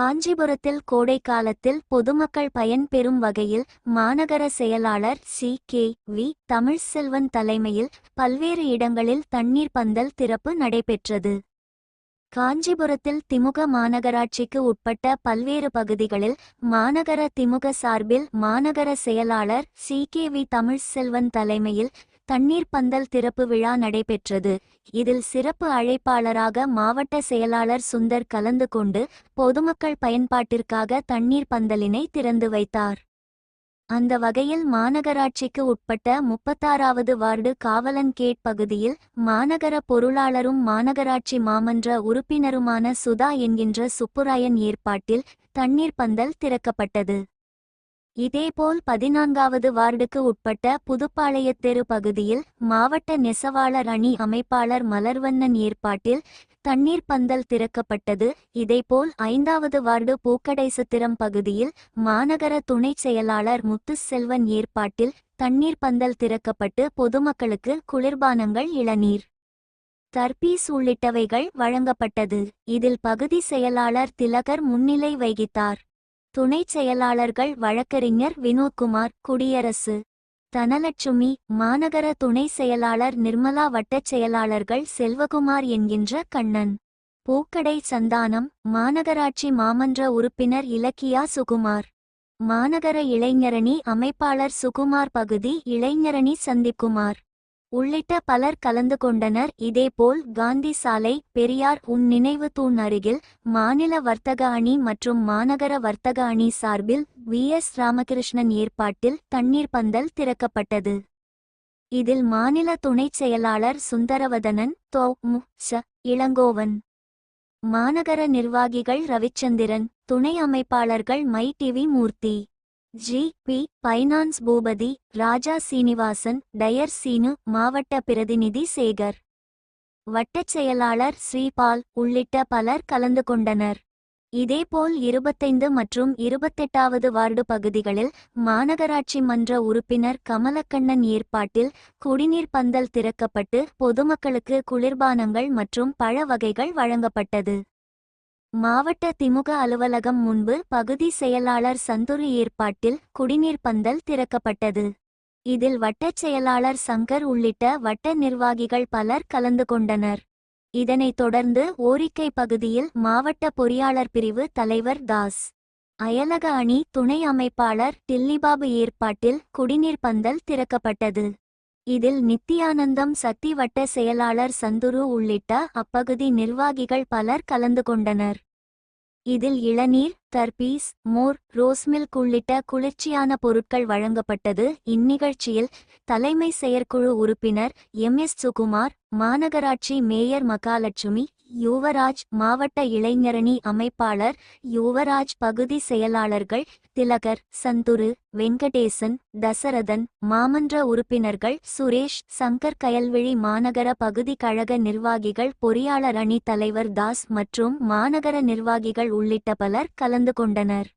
காஞ்சிபுரத்தில் கோடைக்காலத்தில் பொதுமக்கள் பயன்பெறும் வகையில் மாநகர செயலாளர் சி. கே. வி. தமிழ்செல்வன் தலைமையில் பல்வேறு இடங்களில் தண்ணீர் பந்தல் திறப்பு நடைபெற்றது. காஞ்சிபுரத்தில் திமுக மாநகராட்சிக்கு உட்பட்ட பல்வேறு பகுதிகளில் மாநகர திமுக சார்பில் மாநகர செயலாளர் சி. கே. வி. தமிழ்செல்வன் தலைமையில் தண்ணீர் பந்தல் திறப்பு விழா நடைபெற்றது. இதில் சிறப்பு அழைப்பாளராக மாவட்ட செயலாளர் சுந்தர் கலந்து கொண்டு பொதுமக்கள் பயன்பாட்டிற்காக தண்ணீர் பந்தலினை திறந்து வைத்தார். அந்த வகையில் மாநகராட்சிக்கு உட்பட்ட முப்பத்தாறாவது வார்டு காவலன்கேட் பகுதியில் மாநகர பொருளாளரும் மாநகராட்சி மாமன்ற உறுப்பினருமான சுதா என்கின்ற சுப்புராயன் ஏற்பாட்டில் தண்ணீர் பந்தல் திறக்கப்பட்டது. இதேபோல் பதினான்காவது வார்டுக்கு உட்பட்ட புதுப்பாளையத்தெரு பகுதியில் மாவட்ட நெசவாளர் அணி அமைப்பாளர் மலர்வண்ணன் ஏற்பாட்டில் தண்ணீர் பந்தல் திறக்கப்பட்டது. இதேபோல் ஐந்தாவது வார்டு பூக்கடைசுத்திரம் பகுதியில் மாநகர துணைச் செயலாளர் முத்துசெல்வன் ஏற்பாட்டில் தண்ணீர் பந்தல் திறக்கப்பட்டு பொதுமக்களுக்கு குளிர்பானங்கள் இளநீர் தர்பீஸ் உள்ளிட்டவைகள் வழங்கப்பட்டது. இதில் பகுதி செயலாளர் திலகர் முன்னிலை வகித்தார். துணைச் செயலாளர்கள் வழக்கறிஞர் வினோத்குமார் குடியரசு. தனலட்சுமி மாநகர துணை செயலாளர் நிர்மலா வட்டச் செயலாளர்கள் செல்வகுமார் என்கின்ற கண்ணன். பூக்கடை சந்தானம் மாநகராட்சி மாமன்ற உறுப்பினர் இலக்கியா சுகுமார். மாநகர இளைஞரணி அமைப்பாளர் சுகுமார் பகுதி இளைஞரணி சந்தீப்குமார். உள்ளிட்ட பலர் கலந்து கொண்டனர். இதேபோல் காந்தி சாலை பெரியார் உன் நினைவு தூண் அருகில் மாநில வர்த்தக அணி மற்றும் மாநகர வர்த்தக அணி சார்பில் வி. எஸ். ராமகிருஷ்ணன் ஏற்பாட்டில் தண்ணீர் பந்தல் திறக்கப்பட்டது. இதில் மாநில துணைச் செயலாளர் சுந்தரவதனன் தோ. மு. ச. இளங்கோவன். மாநகர நிர்வாகிகள் ரவிச்சந்திரன் துணை அமைப்பாளர்கள் my. TV Murthy. G. P. Finance Boopathi Raja Srinivasan tyre Seenu மாவட்ட பிரதிநிதி சேகர். வட்டச் செயலாளர் ஸ்ரீபால் உள்ளிட்ட பலர் கலந்து கொண்டனர். இதேபோல் இருபத்தைந்து மற்றும் இருபத்தெட்டாவது வார்டு பகுதிகளில் மாநகராட்சி மன்ற உறுப்பினர் கமலக்கண்ணன் ஏற்பாட்டில் குடிநீர் பந்தல் திறக்கப்பட்டு பொதுமக்களுக்கு குளிர்பானங்கள் மற்றும் பழ வகைகள் வழங்கப்பட்டது. மாவட்ட திமுக அலுவலகம் முன்பு பகுதி செயலாளர் சந்துரு ஏற்பாட்டில் குடிநீர் பந்தல் திறக்கப்பட்டது. இதில் வட்டச் செயலாளர் சங்கர் உள்ளிட்ட வட்ட நிர்வாகிகள் பலர் கலந்து கொண்டனர். இதனைத் தொடர்ந்து ஓரிக்கை பகுதியில் மாவட்ட பொறியாளர் பிரிவு தலைவர் தாஸ் அயலக அணி துணை அமைப்பாளர் டில்லிபாபு ஏற்பாட்டில் குடிநீர் பந்தல் திறக்கப்பட்டது. இதில் நித்தியானந்தம் சக்தி வட்ட செயலாளர் சந்துரு உள்ளிட்ட அப்பகுதி நிர்வாகிகள் பலர் கலந்து கொண்டனர். இதில் இளநீர் தர்பீஸ் மோர் ரோஸ்மில்க் உள்ளிட்ட குளிர்ச்சியான பொருட்கள் வழங்கப்பட்டது. இந்நிகழ்ச்சியில் தலைமை செயற்குழு உறுப்பினர் எம் எஸ் சுகுமார் மாநகராட்சி மேயர் மகாலட்சுமி யுவராஜ் மாவட்ட இளைஞரணி அமைப்பாளர் யுவராஜ் பகுதி செயலாளர்கள் திலகர் சந்துரு வெங்கடேசன் தசரதன் மாமன்ற உறுப்பினர்கள் சுரேஷ் சங்கர் கயல்விழி மாநகர பகுதி கழக நிர்வாகிகள் பொறியாளர் அணி தலைவர் தாஸ் மற்றும் மாநகர நிர்வாகிகள் உள்ளிட்ட பலர் கலந்து கொண்டனர்.